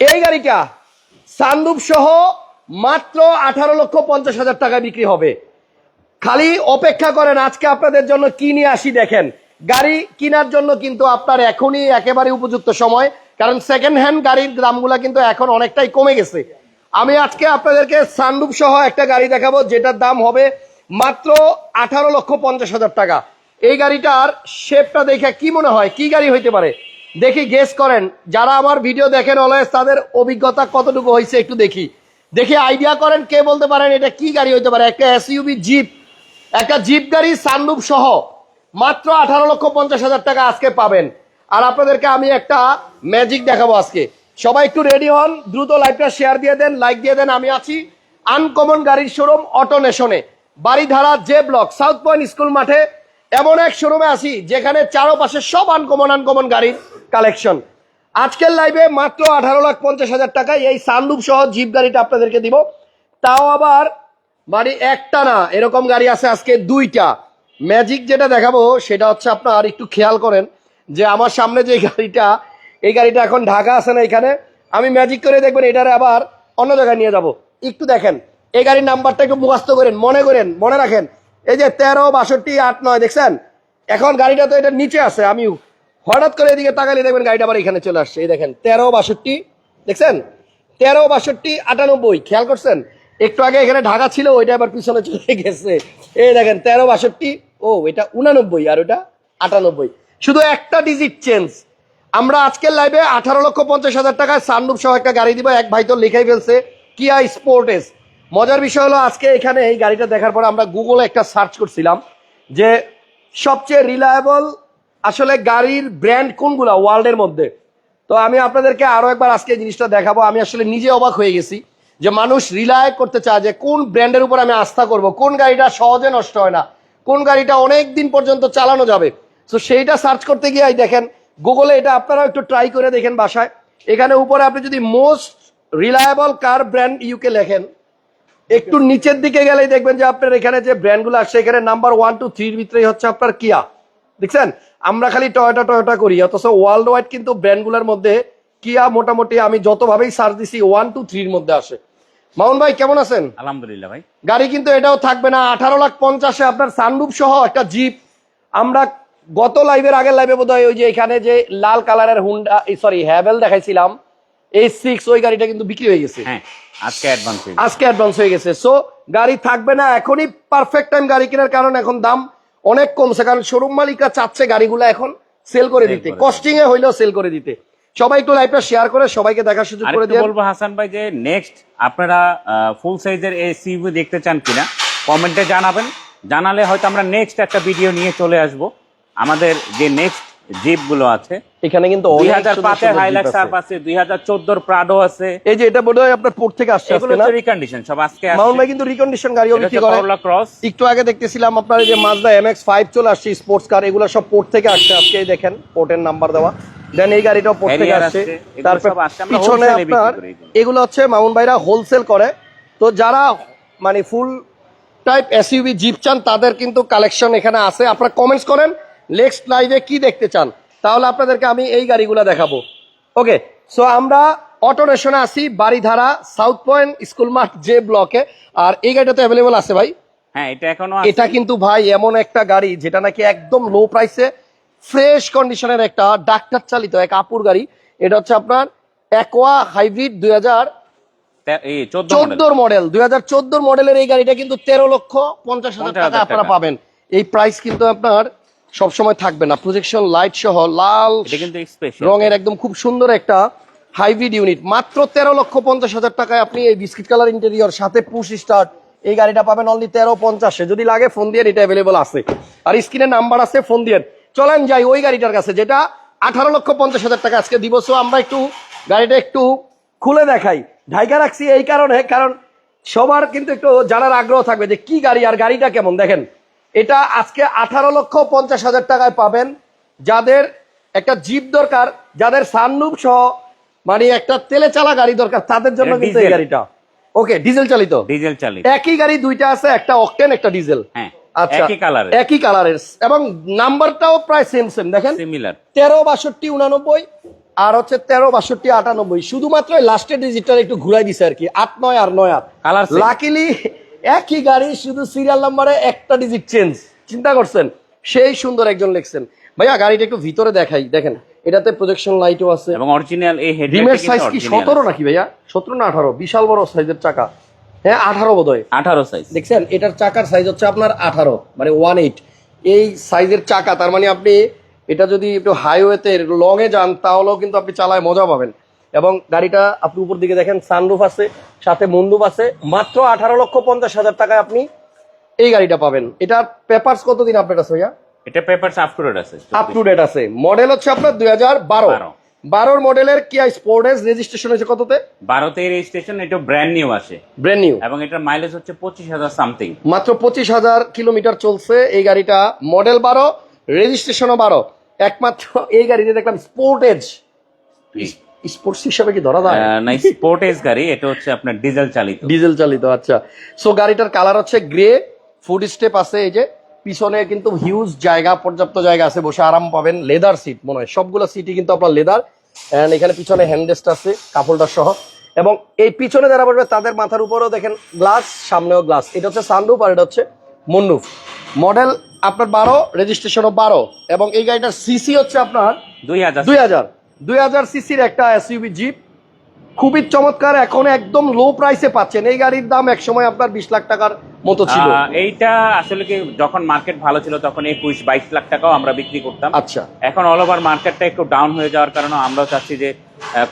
এই গাড়িটা সানরুফ সহ মাত্র আঠারো লক্ষ পঞ্চাশ হাজার টাকা বিক্রি হবে। খালি অপেক্ষা করেন, আজকে আপনাদের জন্য কি নিয়ে আসি দেখেন। গাড়ি কেনার জন্য কিন্তু আপনার এখনই একেবারে উপযুক্ত সময়, কারণ সেকেন্ড হ্যান্ড গাড়ির দামগুলা কিন্তু এখন অনেকটাই কমে গেছে। আমি আজকে আপনাদেরকে সানরুফ সহ একটা গাড়ি দেখাবো, যেটার দাম হবে মাত্র আঠারো লক্ষ পঞ্চাশ হাজার টাকা। এই গাড়িটার শেপটা দেখে কি মনে হয়? কি গাড়ি হইতে পারে? দেখি গেস করেন। যারা আমার ভিডিও দেখেন অলওয়েজ তাদের অভিজ্ঞতা কতটুকু হয়েছে একটু দেখি। দেখি আইডিয়া করেন, কে বলতে পারেন, এটা কি গাড়ি হইতে পারে? একটা এসইউবি জিপ একটা জিপ গাড়ি সানরুফ সহ, মাত্র আঠারো লক্ষ পঞ্চাশ হাজার টাকা আজকে পাবেন। আর আপনাদেরকে আমি একটা ম্যাজিক দেখাবো আজকে। সবাই একটু রেডি হন, দ্রুত লাইভটা শেয়ার দিয়ে দেন লাইক দিয়ে দেন, আমি আছি আনকমন গাড়ির showroom auto নেশনে Baridhara J block South Point school মাঠে এমন এক শোরুমে আছি, যেখানে চারোপাশে সব আনকমন আনকমন গাড়ির কালেকশন আজকের লাইভে মাত্র আঠারো লাখ পঞ্চাশ হাজার টাকায় এই সানরুফ সহ জিপ গাড়িটা আপনাদেরকে দিব। তাও আবার মানে একটা না, এরকম গাড়ি আছে আজকে দুইটা। ম্যাজিক যেটা দেখাবো, সেটা হচ্ছে আপনার একটু খেয়াল করেন যে আমার সামনে যে গাড়িটা, এই গাড়িটা এখন ঢাকা আছে না এখানে। আমি ম্যাজিক করে দেখবেন, এটারে আবার অন্য জায়গায় নিয়ে যাব। একটু দেখেন, এই গাড়ির নাম্বারটা একটু মুখাস্ত করেন, মনে করেন, মনে রাখেন। এই যে তেরো, বাষট্টি, আট, নয়, দেখছেন? এখন গাড়িটা তো এটা নিচে আছে, আমি হঠাৎ করে এদিকে তাকালে দেখবেন গাড়িটা আবার এখানে চলে আসছে। এই দেখেন, তেরো, বাষট্টি, দেখছেন? তেরো, বাষট্টি, আটানব্বই, খেয়াল করছেন? একটু আগে এখানে ঢাকা ছিল, ওইটা আবার পিছনে চলে গেছে। এই দেখেন, তেরো, বাষট্টি, ও, এটা উনানব্বই আর ওটা আটানব্বই। শুধু একটা ডিজিট চেঞ্জ আমরা আজকের লাইভে আঠারো লক্ষ পঞ্চাশ হাজার টাকায় সানরুফ সহ একটা গাড়ি দিব, এক ভাই তো লিখাই ফেলছে, কিয়া স্পোর্টেস। মজার বিষয় হলো আজকে এখানে এই গাড়িটা দেখার পর আমরা গুগলে একটা সার্চ করছিলাম যে সবচেয়ে রিলায়েবল আসলে গাড়ির ব্র্যান্ড কোনগুলা ওয়ার্ল্ডের মধ্যে। তো আমি আপনাদেরকে আরও একবার আজকে জিনিসটা দেখাবো। আমি আসলে নিজে অবাক হয়ে গেছি যে মানুষ রিলায় করতে চায় যে কোন ব্র্যান্ডের উপর আমি আস্থা করব, কোন গাড়িটা সহজে নষ্ট হয় না, কোন গাড়িটা অনেক দিন পর্যন্ত চালানো যাবে। তো সেইটা সার্চ করতে গিয়ে দেখেন গুগলে এটা আপনারাও একটু ট্রাই করে দেখেন বাসায়। এখানে উপরে আপনি যদি most reliable car brand UK লেখেন একটু নিচের দিকে গেলেই দেখবেন যে আপনার এখানে যে ব্র্যান্ডগুলো আসছে এখানে নাম্বার ওয়ান টু থ্রির ভিতরেই হচ্ছে আপনার কিয়া দেখছেন? আমরা খালি টয়োটা টয়োটা করি অথচ ওয়ার্ল্ড ওয়াইড কিন্তু ব্র্যান্ডগুলোর মধ্যে কিয়া মোটামুটি আমি যতভাবেই সার্চ দিছি ওয়ান টু থ্রির মধ্যে আসে। মামুন ভাই কেমন আছেন? আলহামদুলিল্লাহ ভাই। গাড়ি কিন্তু এটাও থাকবে না আঠারো লাখ পঞ্চাশে আপনার সানরুফ সহ একটা জিপ আমরা গত লাইভের আগের লাইভে বোধ হয় ওই যে এখানে যে লাল কালারের হুন্ডা সরি হ্যাভেল দেখাইছিলাম। এই সিক্স ওই গাড়িটা কিন্তু বিক্রি হয়ে গেছে। হ্যাঁ আজকে অ্যাডভান্স আজকে অ্যাডভান্স হয়ে গেছে। সো গাড়ি থাকবে না এখনই পারফেক্ট টাইম গাড়ি কেনার কারণ এখন দাম অনেক কমছে। কারণ শোরুম মালিকরা চাচ্ছে গাড়িগুলো এখন সেল করে দিতে। কস্টিং এ হইলেও সেল করে দিতে। সবাই একটু লাইভটা শেয়ার করে সবাইকে দেখার সুযোগ করে আরেকটু দিয়ে বলব হাসান ভাই যে নেক্সট আপনারা ফুল সাইজের এই সিভি দেখতে চান কিনা কমেন্টে জানাবেন। জানালে হয়তো আমরা নেক্সট একটা ভিডিও নিয়ে চলে আসব। আমাদের যে নেক্সট আছে। এখানে কিন্তু দুই হাজার পাঁচের হাইলাক্স Jeep আছে। আছে দুই হাজার চোদ্দোর প্রাডো আছে। এই যে এটা বোধহয় আপনার পোর্ট থেকে আসছে এগুলো আজকে রিকন্ডিশন সব আজকে মাউন্ট ভাই কিন্তু রিকন্ডিশন গাড়িও বিক্রি করে? ক্রস একটু আগে দেখতেছিলাম আপনার যে মাজদা এমএক্স ফাইভ চলে আসছে স্পোর্টস কার এগুলো সব পোর্ট থেকে আসছে আজকে দেখেন পোর্টের নাম্বার দেওয়া। দেন এই গাড়িটাও পোর্ট থেকে আসছে। তারপর পিছনে আপনার এগুলো। এগুলো হচ্ছে মাউন্ট ভাইরা হোলসেল করে। তো যারা মানে ফুল টাইপ এসইউভি জিপ চান তাদের কিন্তু কালেকশন এখানে আছে। আপনারা কমেন্টস করেন নেক্সট লাইভে কি দেখতে চান? তাহলে আপনাদেরকে আমি এই গাড়িগুলো দেখাবো। ওকে সো আমরা অটো রেশনে আছি বাড়িধারা সাউথ পয়েন্ট স্কুল মাঠ যে ব্লকে আর এই গাড়িটা তো অ্যাভেলেবল আছে ভাই? হ্যাঁ এটা এখনও এটা কিন্তু ভাই এমন একটা গাড়ি যেটা নাকি একদম লো প্রাইসে ফ্রেশ কন্ডিশনের একটা ডাক্তার চালিত এক আপুর গাড়ি। এটা হচ্ছে আপনার অ্যাকোয়া হাইব্রিড দুই হাজার চোদ্দোর মডেল দুই হাজার চোদ্দোর মডেলের এই গাড়িটা কিন্তু তেরো লক্ষ পঞ্চাশ হাজার টাকা আপনারা পাবেন। এই প্রাইস কিন্তু আপনার সবসময় থাকবে না। প্রজেকশন লাইট সহ লাল রঙের একদম খুব সুন্দর একটা হাইব্রিড ইউনিট মাত্র তেরো লক্ষ পঞ্চাশ হাজার টাকায় আপনি এই বিস্কিট কালার ইন্টেরিয়র সাথে পুশ স্টার্ট এই গাড়িটা পাবেন অনলি তেরো পঞ্চাশে। যদি লাগে ফোন দিয়ে এটা অ্যাভেলেবল আছে। আর স্ক্রিনে নাম্বার আছে ফোন দিয়ে। চলেন যাই ওই গাড়িটার কাছে যেটা আঠারো লক্ষ পঞ্চাশ হাজার টাকা আজকে দিব। So আমরা একটু গাড়িটা একটু খুলে দেখাই। ঢাইকা রাখছি এই কারণে কারণ সবার কিন্তু একটু জানার আগ্রহ থাকবে যে কি গাড়ি আর গাড়িটা কেমন। দেখেন এটা আজকে আঠারো লক্ষ পঞ্চাশ হাজার টাকায় পাবেন। যাদের একটা জিপ দরকার যাদের সানরুফ সহ মানে একটা তেলে চালা গাড়ি দরকার তাদের জন্য কিন্তু এই গাড়িটা। ওকে ডিজেল চালিত। ডিজেল চালিত। একই গাড়ি দুইটা আছে একটা অকটেন একটা ডিজেল হ্যাঁ আচ্ছা একই কালারের একই কালারের এবং নাম্বারটাও প্রায় সেম সেম দেখেন। সিমিলার তেরো বাষট্টি উনানব্বই আর হচ্ছে তেরো বাষট্টি আটানব্বই। শুধুমাত্র লাস্টের ডিজিটটা একটু ঘুরাই দিছে আর কি আট নয় আর নয় আট। লাকিলি একই গাড়ি শুধু সিরিয়াল নাম্বারে একটা ডিজিট চেঞ্জ চিন্তা করছেন? সেই সুন্দর একজন লিখছেন। ভাইয়া গাড়িটা একটু ভিতরে দেখাই। দেখেন এটাতে প্রজেকশন লাইটও আছে। এবং অরিজিনাল এই রিমের সাইজ কি? সতেরো নাকি ভাইয়া? সতেরো না আঠারো? বিশাল বড় সাইজের চাকা। হ্যাঁ আঠারো বোধ হয় আঠারো সাইজ দেখছেন? এটার চাকার সাইজ হচ্ছে আপনার আঠারো মানে ওয়ান এইট এই সাইজের চাকা তার মানে আপনি এটা যদি একটু হাইওয়েতে লং এ যান তাহলেও কিন্তু আপনি চালায় মজা পাবেন। এবং গাড়িটা আপনি উপর দিকে দেখেন সানরুফ আছে সাথে মন্ডুপ আছে। মাত্র আঠারো লক্ষ পঞ্চাশ হাজার টাকায় আপনি এই গাড়িটা পাবেন। এটার পেপারস কতদিন আপডেট আছে ভাইয়া? এটা পেপারস আপ টু ডেট আছে আপ টু ডেট আছে। মডেল হচ্ছে আপনার দুই হাজার বারো। বারো। বারোর মডেলের কিয়া স্পোর্টেস রেজিস্ট্রেশন হয়েছে কততে? বারোতে রেজিস্ট্রেশন এটা ব্র্যান্ড নিউ আসে ব্র্যান্ড নিউ এবং এটার মাইলেজ হচ্ছে পঁচিশ হাজার সামথিং মাত্র পঁচিশ হাজার কিলোমিটার চলছে এই গাড়িটা। মডেল বারো রেজিস্ট্রেশনও বারো। একমাত্র এই গাড়িতে দেখলাম স্পোর্টেজ স্পোর্টস হিসাবে কি ধরা যায়? না স্পোর্টেজ গাড়ি এটা হচ্ছে আপনার ডিজেল চালিত। ডিজেল চালিত আচ্ছা। সো গাড়িটার কালার হচ্ছে গ্রে ফুড স্টেপ আছে এই যে পিছনে কিন্তু হিউজ জায়গা পর্যাপ্ত জায়গা আছে বসে আরাম পাবেন লেদার সিট মনে হয়। সবগুলো সিটই কিন্তু আপনার লেদার এখানে পিছনে হ্যান্ডেস্ট আছে কাপড়টা সহ। এবং এই পিছনে যারা বসবে তাদের মাথার উপরেও দেখেন গ্লাস সামনেও গ্লাস এটা হচ্ছে সানরুফ আর এটা হচ্ছে মন্ডুফ মডেল আপনার বারো রেজিস্ট্রেশনও বারো। এবং এই গাড়িটার সিসি হচ্ছে আপনার দুই হাজার। দুই হাজার। দুই হাজার সিসির একটা এসইউবি জিপ খুবই চমৎকার এখন একদম লো প্রাইসে পাচ্ছেন। এই গাড়ির দাম একসময় আপনার বিশ লাখ টাকার মতো ছিল। এইটা আসলে কি যখন মার্কেট ভালো ছিল তখন একুশ বাইশ লাখ টাকাও আমরা বিক্রি করতাম। আচ্ছা। এখন অল ওভার মার্কেটটা একটু ডাউন হয়ে যাওয়ার কারণে আমরাও চাচ্ছি যে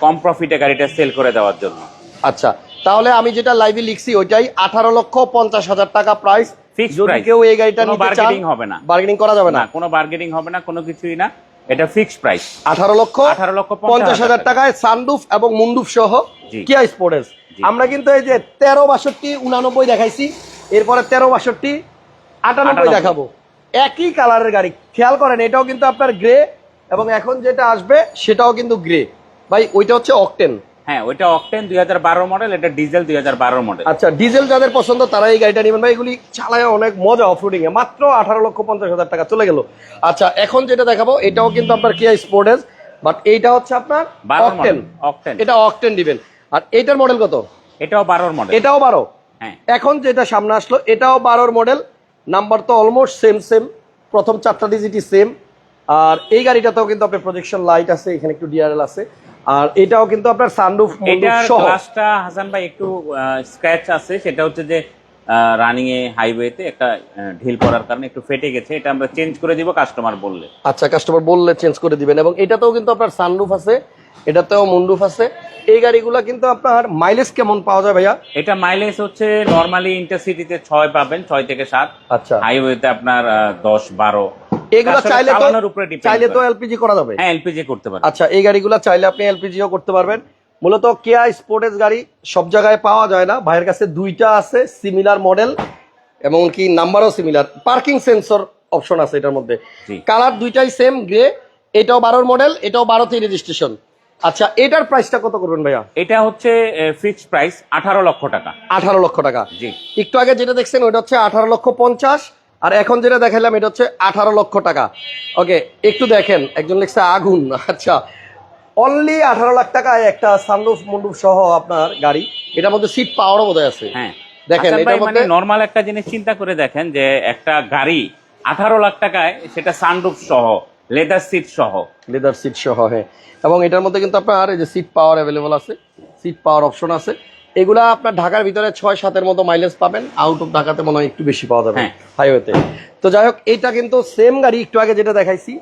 কম প্রফিটে গাড়িটা সেল করে দেওয়ার জন্য। আচ্ছা তাহলে আমি যেটা লাইভে লিখছি ওইটাই আঠারো লক্ষ পঞ্চাশ হাজার টাকা প্রাইস price। কেউ এই গাড়িটা নিতে চান হবে না। বার্গেনিং করা যাবে না। কোনো বার্গেনিং হবে না কোনো কিছুই না। এটা ফিক্সড প্রাইস আঠারো লক্ষ 18 লক্ষ পঞ্চাশ হাজার টাকায় সানডুফ এবং মুন্ডুফ সহ। কিয়া স্পোর্টেস আমরা কিন্তু এই যে তেরো বাষট্টি উনানব্বই দেখাইছি এরপরে তেরো বাষট্টি আটানব্বই 98 দেখাবো। একই কালারের গাড়ি খেয়াল করেন এটাও কিন্তু আপনার গ্রে এবং এখন যেটা আসবে সেটাও কিন্তু গ্রে ভাই ওইটা হচ্ছে অকটেন হ্যাঁ ওইটা অকটেন দুই হাজার বারো মডেল এটা ডিজেল দুই হাজার বারো মডেল আচ্ছা ডিজেল যাদের পছন্দ তারা এই গাড়িটা নেবেন। ভাই এগুলি চালায় অনেক মজা অফরোডিং এ মাত্র আঠারো লক্ষ পঞ্চাশ হাজার টাকা চলে গেল। আচ্ছা এখন যেটা দেখাবো এটাও কিন্তু আপনার কিয়া স্পোর্টেস বাট এইটা হচ্ছে আপনার অকটেন অকটেন এটা অকটেন দিবেন। আর এইটার মডেল কত? এটাও বারোর মডেল এটাও বারো? হ্যাঁ। এখন যেটা সামনে আসলো এটাও বারোর মডেল নাম্বার তো অলমোস্ট সেম সেম প্রথম চারটা ডিজিটই সেম আর এই গাড়িটাতেও কিন্তু আপনার প্রজেকশন লাইট আছে এখানে একটু ডিআরএল আছে। আর এটাও কিন্তু আপনার সানরুফ এটার সহ। গ্লাসটা হাসান ভাই একটু স্ক্র্যাচ আছে। সেটা হচ্ছে যে রানিং এ হাইওয়েতে একটা ঢিল পড়ার কারণে একটু ফেটে গেছে। এটা আমরা চেঞ্জ করে দিব কাস্টমার বললে। আচ্ছা কাস্টমার বললে চেঞ্জ করে দিবেন। এবং এটাতেও কিন্তু আপনার সানরুফ আছে এটাতেও মুন্ডুফ আছে। এই গাড়িগুলো কিন্তু আপনার মাইলেজ কেমন পাওয়া যায় ভাইয়া? এটা মাইলেজ হচ্ছে নর্মালি ইন্টারসিটিতে ছয় পাবেন ছয় থেকে সাত। আচ্ছা। হাইওয়েতে আপনার দশ বারো। এগুলো চাইলে তো চাইলে তো এলপিজি করা যাবে। হ্যাঁ এলপিজি করতে পারেন আচ্ছা এই গাড়িগুলো চাইলে আপনি এলপিজিও করতে পারবেন। মূলত কেয়া স্পোর্টেস গাড়ি সব জায়গায় পাওয়া যায় না। ভাইয়ের কাছে দুইটা আছে সিমিলার মডেল এবং কি নাম্বারও সিমিলার পার্কিং সেন্সর অপশন আছে এটার মধ্যে। কালার দুইটাই সেম গ্রে এটাও বারোর মডেল এটাও বারোতেই রেজিস্ট্রেশন আচ্ছা এটার প্রাইসটা কত করবেন ভাইয়া? এটা হচ্ছে ফিক্সড প্রাইস আঠারো লক্ষ টাকা। আঠারো লক্ষ টাকা। জি। একটু আগে যেটা দেখছেন ওটা হচ্ছে আঠারো লক্ষ পঞ্চাশ। আর এখন যেটা দেখালাম এটা হচ্ছে আঠারো লক্ষ টাকা। ওকে একটু দেখেন একজন লিখছে আগুন। আচ্ছা অনলি আঠারো লাখ টাকায় একটা সানরুফ মুন্ডুফ সহ আপনার গাড়ি। এটার মধ্যে সিট পাওয়ারও বোধহয় আছে। হ্যাঁ। দেখেন, হাসান এটার মানে মধ্যে- নর্মাল একটা জিনিস চিন্তা করে দেখেন যে একটা গাড়ি আঠারো লাখ টাকায় সেটা সানরুফ সহ লেদার সিট সহ। লেদার সিট সহ হ্যাঁ। এবং এটার মধ্যে কিন্তু আপনার এই যে সিট পাওয়ার অ্যাভেলেবল আছে সিট পাওয়ার অপশন আছে। এগুলা আপনার ঢাকার ভিতরে ছয় সাতের মতো মাইলেজ পাবেন। আউট অফ ঢাকাতে মনে হয় একটু বেশি পাওয়া যাবে হ্যাঁ। হাইওয়েতে তো যাই হোক এটা কিন্তু সেম গাড়ি একটু আগে যেটা দেখাইছি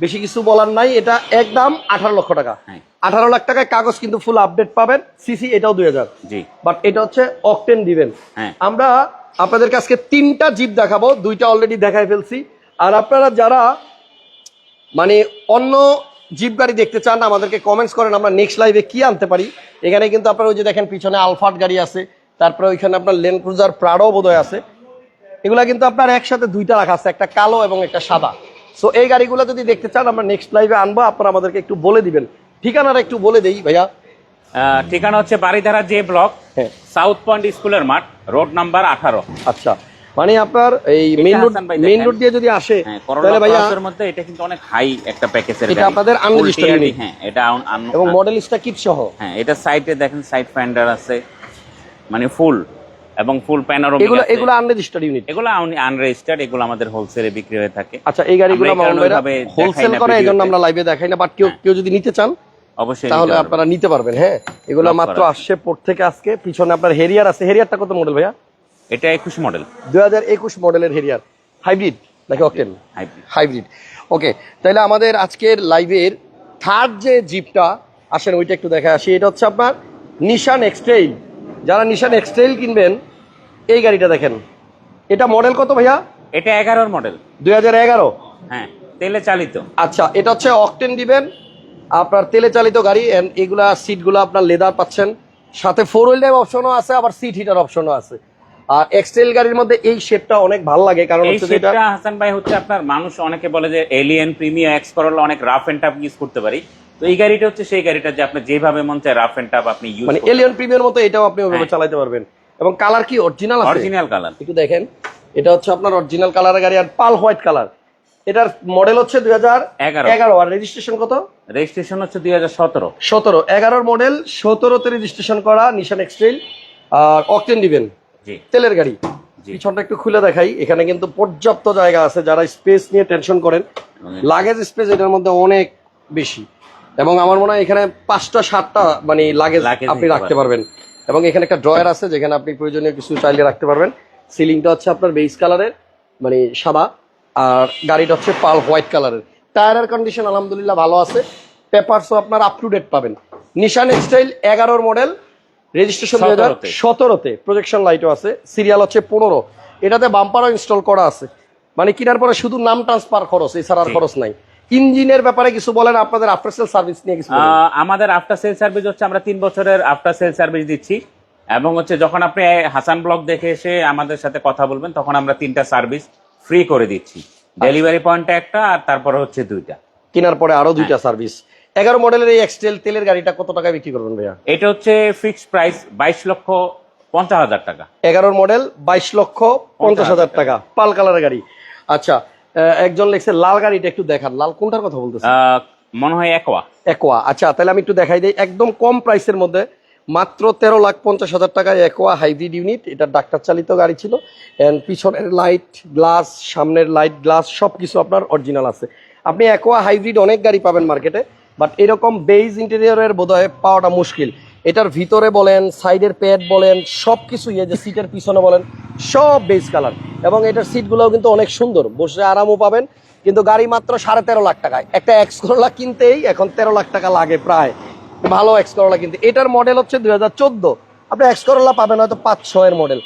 বেশি কিছু বলার নাই। এটা একদম আঠারো লক্ষ টাকা। হ্যাঁ। আঠারো লাখ টাকায় কাগজ কিন্তু ফুল আপডেট পাবেন। সিসি এটাও দুই হাজার। জি। বাট এটা হচ্ছে অকটেন দিবেন। হ্যাঁ। আমরা আপনাদের আজকে তিনটা জিপ দেখাবো। দুইটা অলরেডি দেখাই ফেলছি। আর আপনারা যারা মানে অন্য জিপ গাড়ি দেখতে চান আমাদেরকে কমেন্টস করেন আমরা নেক্সট লাইভে কি আনতে পারি? এখানে কিন্তু আপনার ওই যে দেখেন পিছনে আলফাট গাড়ি আছে তারপরে ওইখানে আপনার লেন ক্রুজার প্রাডো বোধহয় আছে। এগুলা কিন্তু আপনার একসাথে দুইটা রাখা আছে একটা কালো এবং একটা সাদা। সো এই গাড়িগুলো যদি দেখতে চান আমরা নেক্সট লাইভে আনব আপনারা আমাদেরকে একটু বলে দিবেন। ঠিকানাটা একটু বলে দেই ভাইয়া। ঠিকানা হচ্ছে বাড়িধারা যে ব্লক হ্যাঁ। সাউথ পয়েন্ট স্কুলের মাঠ রোড নাম্বার আঠারো। আচ্ছা। মানে আপনার এই মেইন রোড মেইন রোড দিয়ে যদি আসে হ্যাঁ তাহলে ভাইয়া ক্রসের মধ্যে এটা কিন্তু অনেক হাই একটা প্যাকেজের এটা আপনাদের unit। হ্যাঁ এটা এবং মডেল স্টাকিট সহ। হ্যাঁ এটা সাইডে দেখেন সাইড ফেন্ডার আছে মানে ফুল এবং ফুল প্যানোরামিক এগুলো এগুলো আনরেজিস্টার্ড ইউনিট এগুলো আনরেজিস্টার্ড এগুলো আমাদের হোলসেলে বিক্রি হয়ে থাকে। আচ্ছা এই গাড়িগুলো আমরা হোলসেল করে এই জন্য আমরা লাইভে দেখাই না বাট কেউ কেউ যদি নিতে চান অবশ্যই তাহলে আপনারা নিতে পারবেন হ্যাঁ। এগুলো মাত্র আসছে পোর্ট থেকে আজকে পিছনে আপনার হেরিয়ার আছে। হেরিয়ারটা কত মডেল ভাইয়া? এটা একুশ মডেল। দু হাজার একুশ মডেলের হেরিয়ার। হাইব্রিড নাকি অকটেন হাইব্রিড। ওকে তাহলে আমাদের আজকের লাইভের থার্ড যে জিপটা আসেন ওইটা একটু দেখা আসি। এটা হচ্ছে আপনার নিশান এক্সট্রেইল যারা নিশান এক্সট্রেইল কিনবেন এই গাড়িটা দেখেন। এটা মডেল কত ভাইয়া? এটা এগারোর মডেল দুই হাজার এগারো? হ্যাঁ তেলে চালিত। আচ্ছা এটা হচ্ছে অকটেন দিবেন। আপনার তেলে চালিত গাড়ি এগুলা সিটগুলো আপনার লেদার পাচ্ছেন। সাথে ফোর হুইল ড্রাইভ অপশনও আছে আবার সিট হিটার অপশনও আছে। আর এক্সটেল গাড়ির মধ্যে এই শেপটা অনেক ভালো লাগে কারণ হচ্ছে এটা হাসান ভাই হচ্ছে আপনার মানুষ অনেকে বলে যে এলিয়েন প্রিমিয়াম এক্স করলা অনেক রাফ এন্ড টাফ ইউজ করতে পারি। তো এই গাড়িটা হচ্ছে সেই গাড়িটা যে আপনি যেভাবে মন চায় রাফ এন্ড টাফ আপনি ইউজ মানে এলিয়ন প্রিমিয়ার মতো এটাও আপনি ওইভাবে হ্যাঁ। চালাতে পারবেন। এবং কালার কি অরিজিনাল আছে? অরিজিনাল কালার একটু দেখেন এটা হচ্ছে আপনার অরিজিনাল কালারের গাড়ি আর পাল হোয়াইট কালার এটার মডেল হচ্ছে দুই হাজার এগারো। আর রেজিস্ট্রেশন কত? রেজিস্ট্রেশন হচ্ছে দুই হাজার সতেরো। সতেরো এগারোর মডেল সতেরোতে রেজিস্ট্রেশন করা নিশান এক্সট্রেল আর অকটেন দিবেন। তেলের গাড়ি। পিছনটা একটু খুলে দেখাই। এখানে কিন্তু পর্যাপ্ত জায়গা আছে যারা স্পেস নিয়ে টেনশন করেন। লাগেজ স্পেস এটার মধ্যে অনেক বেশি। এবং আমার মনে হয় এখানে পাঁচটা সাতটা মানে লাগেজ আপনি রাখতে পারবেন। এবং এখানে একটা ড্রয়ার আছে যেখানে আপনি প্রয়োজনীয় কিছু চাইলে রাখতে পারবেন। সিলিংটা হচ্ছে আপনার বেস কালারের মানে সাদা। আর গাড়িটা হচ্ছে পাল হোয়াইট কালারের। টায়ারের কন্ডিশন আলহামদুলিল্লাহ ভালো আছে। পেপারসও আপনার আপ টু ডেট পাবেন। নিশান এক্সটাইল এগারোর মডেল রেজিস্ট্রেশন দুই হাজার 17 তে। সতেরোতে প্রজেকশন লাইটও আছে সিরিয়াল হচ্ছে পনেরো। এটাতে বাম্পারও ইনস্টল করা আছে। মানে কেনার পরে শুধু নাম ট্রান্সফার খরচ এছাড়া আর খরচ নাই। ইঞ্জিনের ব্যাপারে কিছু বলেন আপনাদের আফটার সেল সার্ভিস নিয়ে কিছু আমাদের আফটার সেল সার্ভিস হচ্ছে আমরা তিন বছরের আফটার সেল সার্ভিস দিচ্ছি। এবং হচ্ছে যখন আপনি হাসান ব্লগ দেখে এসে আমাদের সাথে কথা বলবেন তখন আমরা তিনটা সার্ভিস ফ্রি করে দিচ্ছি। ডেলিভারি পয়েন্টটা একটা আর তারপরে হচ্ছে দুইটা। কেনার পরে আরও দুইটা হ্যাঁ। সার্ভিস এগারো মডেলের এই এক্সটেল তেলের গাড়িটা কত টাকায় বিক্রি করবেন ভাইয়া? এটা হচ্ছে ফিক্সড প্রাইস বাইশ লক্ষ পঞ্চাশ হাজার টাকা। এগারোর মডেল বাইশ লক্ষ পঞ্চাশ হাজার টাকা পাল কালারের গাড়ি। আচ্ছা একজন লিখছে লাল গাড়িটা একটু দেখান। লাল কোনটার কথা বলতেছে মনে হয় একোয়া একোয়া আচ্ছা তাহলে আমি একটু দেখাই দিই। একদম কম প্রাইসের মধ্যে মাত্র তেরো লাখ পঞ্চাশ হাজার টাকায় একোয়া হাইব্রিড ইউনিট এটা ডাক্তার চালিত গাড়ি ছিল। অ্যান্ড পিছনের লাইট গ্লাস সামনের লাইট গ্লাস সব কিছু আপনার অরিজিনাল আছে। আপনি একোয়া হাইব্রিড অনেক গাড়ি পাবেন মার্কেটে বাট এরকম বেজ ইন্টেরিয়রের বোধহয় পাওয়াটা মুশকিল। এটার ভিতরে বলেন সাইডের প্যাড বলেন সব কিছু এই যে সিটের পিছনে বলেন সব বেজ কালার। এবং এটার সিটগুলোও কিন্তু অনেক সুন্দর। বসে আরামও পাবেন কিন্তু গাড়ি মাত্র সাড়ে তেরো লাখ টাকায়। একটা এক্স করোলা কিনতেই এখন তেরো লাখ টাকা লাগে প্রায়। ভালো এক্স করোলা কিনতে। এটার মডেল হচ্ছে দুই হাজার চোদ্দ। আপনি এক্স করোলা পাবেন হয়তো পাঁচ ছয়ের মডেল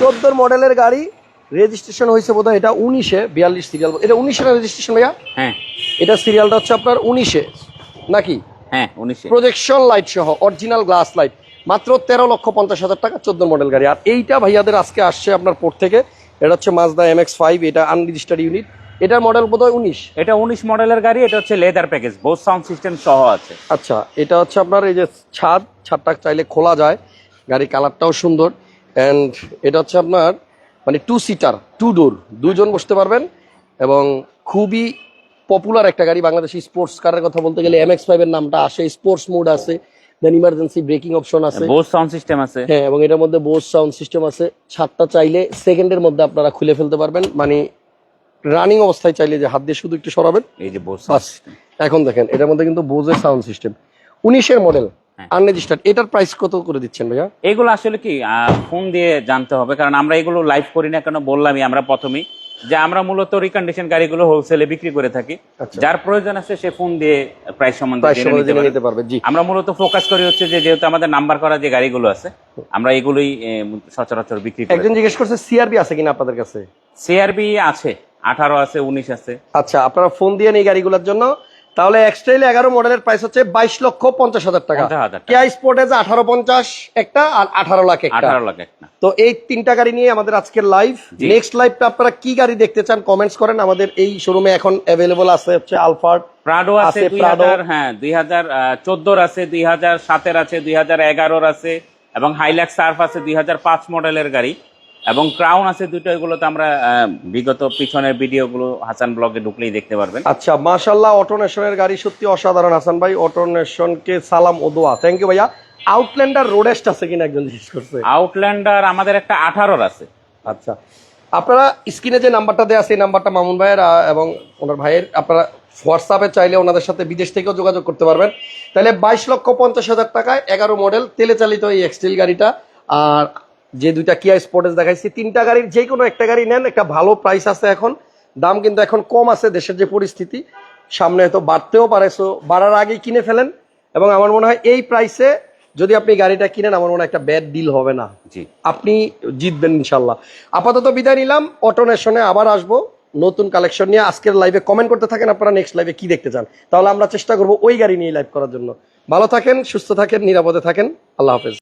চোদ্দোর মডেলের গাড়ি রেজিস্ট্রেশন হয়েছে বোধহয় এটা উনিশে বিয়াল্লিশ সিরিয়াল এটা উনিশের রেজিস্ট্রেশন ভাইয়া? হ্যাঁ। এটা সিরিয়ালটা হচ্ছে আপনার উনিশে। নাকি? হ্যাঁ উনিশে প্রজেকশন লাইট সহ অরিজিনাল গ্লাস লাইট মাত্র তেরো লক্ষ পঞ্চাশ হাজার টাকা চোদ্দ মডেল গাড়ি। আর এইটা ভাইয়াদের আজকে আসছে আপনার পোর্ট থেকে। এটা হচ্ছে মাজদা এম এক্স ফাইভ এটা আনরেজিস্টার্ড ইউনিট এটার মডেল বোধ হয় উনিশ। এটা উনিশ মডেলের গাড়ি এটা হচ্ছে leather package Bose sound system সহ আছে। আচ্ছা এটা হচ্ছে আপনার এই যে ছাদ ছাদটা চাইলে খোলা যায়। গাড়ি কালারটাও সুন্দর। অ্যান্ড এটা হচ্ছে আপনার মানে টু সিটার টু ডোর দুজন বসতে পারবেন এবং খুবই পপুলার একটা গাড়ি বাংলাদেশি স্পোর্টস কারের কথা বলতে গেলে এম এক্স ফাইভের নামটা আসে স্পোর্টস মোড আছে দেন ইমার্জেন্সি ব্রেকিং অপশন আছে। বোস সাউন্ড সিস্টেম আছে। হ্যাঁ এবং এটার মধ্যে বোস সাউন্ড সিস্টেম আছে। ছাদটা চাইলে সেকেন্ডের মধ্যে আপনারা খুলে ফেলতে পারবেন। মানে রানিং অবস্থায় চাইলে যে হাত দিয়ে শুধু একটু সরাবেন। এই যে বোস বাস এখন দেখেন এটার মধ্যে কিন্তু বোজের সাউন্ড সিস্টেম উনিশের মডেল হ্যাঁ। আনরেজিস্টার্ড এটার প্রাইস কত করে দিচ্ছেন ভাইয়া? এগুলো আসলে কি ফোন দিয়ে জানতে হবে কারণ আমরা এগুলো লাইভ করি না কেন বললামই আমরা প্রথমেই। যে আমরা মূলত রিকন্ডিশন গাড়িগুলো হোলসেলে বিক্রি করে থাকি। আচ্ছা। যার প্রয়োজন আছে সে ফোন দিয়ে প্রাইস সম্বন্ধে জেনে নিতে জেনে পারে। নিতে পারবে জি। আমরা মূলত ফোকাস করি হচ্ছে যে যেহেতু আমাদের নাম্বার করা যে গাড়িগুলো আছে আমরা এগুলোই সচরাচর বিক্রি করি একজন জিজ্ঞেস করছে সিআরবি আছে কিনা আপনাদের কাছে? সিআরবি আছে আঠারো আছে উনিশ আছে। আচ্ছা আপনারা ফোন দিয়ে এই গাড়িগুলোর জন্য তাহলে এক্সট্রাইল এগারো মডেলের প্রাইস হচ্ছে বাইশ লক্ষ পঞ্চাশ হাজার টাকা। 50,000 টাকা। কেয়া স্পোর্টেজ আঠারো পঞ্চাশ একটা আর আঠারো লাখ একটা। আঠারো লাখ একটা। তো এই তিনটা গাড়ি নিয়ে আমাদের আজকের লাইভ। নেক্সট লাইভটা আপনারা কি গাড়ি দেখতে চান কমেন্টস করেন। আমাদের এই শোরুমে এখন অ্যাভেলেবল আছে হচ্ছে আলফার্ড প্রাডো আছে আছে দুই হাজার হ্যাঁ দুই হাজার চোদ্দোর আছে দুই হাজার সাতের আছে দুই হাজার এগারোর আছে এবং হাইল্যাক্স সার্ফ আছে দুই হাজার পাঁচ মডেলের গাড়ি। এবং ক্রাউন আছে দুটো এগুলোতে আমরা বিগত পিছনের ভিডিওগুলো হাসান ব্লগে ঢুকলেই দেখতে পারবেন। আচ্ছা মাশাল্লাহ অটোনেশনের গাড়ি সত্যি অসাধারণ হাসান ভাই অটোনেশনকে সালাম ও দোয়া। থ্যাংক ইউ ভাইয়া। আউটল্যান্ডার রোডেস্ট আছে কিনা একজন জিজ্ঞেস করছে। আউটল্যান্ডার আমাদের একটা আঠারোর আছে। আচ্ছা আপনারা স্ক্রিনে যে নাম্বারটা দেওয়া আছে এই নাম্বারটা মামুন ভাইয়ের এবং ওনার ভাইয়ের আপনারা হোয়াটসঅ্যাপে চাইলে ওনাদের সাথে বিদেশ থেকেও যোগাযোগ করতে পারবেন। তাহলে বাইশ লক্ষ পঞ্চাশ হাজার টাকায় এগারো মডেল তেলে চালিত এই এক্সটেল গাড়িটা আর যে দুইটা কিয়া স্পোর্টেস দেখাইছি তিনটা গাড়ির যে কোনো একটা গাড়ি নেন একটা ভালো প্রাইস আছে এখন। দাম কিন্তু এখন কম আছে দেশের যে পরিস্থিতি। সামনে হয়তো বাড়তেও পারে সো বাড়ার আগেই কিনে ফেলেন। এবং আমার মনে হয় এই প্রাইসে যদি আপনি গাড়িটা কিনেন আমার মনে হয় একটা ব্যাড ডিল হবে না। জি। আপনি জিতবেন ইনশাল্লাহ আপাতত বিদায় নিলাম অটোনেশনে আবার আসব। নতুন কালেকশন নিয়ে আজকের লাইভে কমেন্ট করতে থাকেন আপনারা নেক্সট লাইভে কি দেখতে চান? তাহলে আমরা চেষ্টা করব ওই গাড়ি নিয়ে লাইভ করার জন্য। ভালো থাকেন সুস্থ থাকেন নিরাপদে থাকেন। আল্লাহ হাফেজ।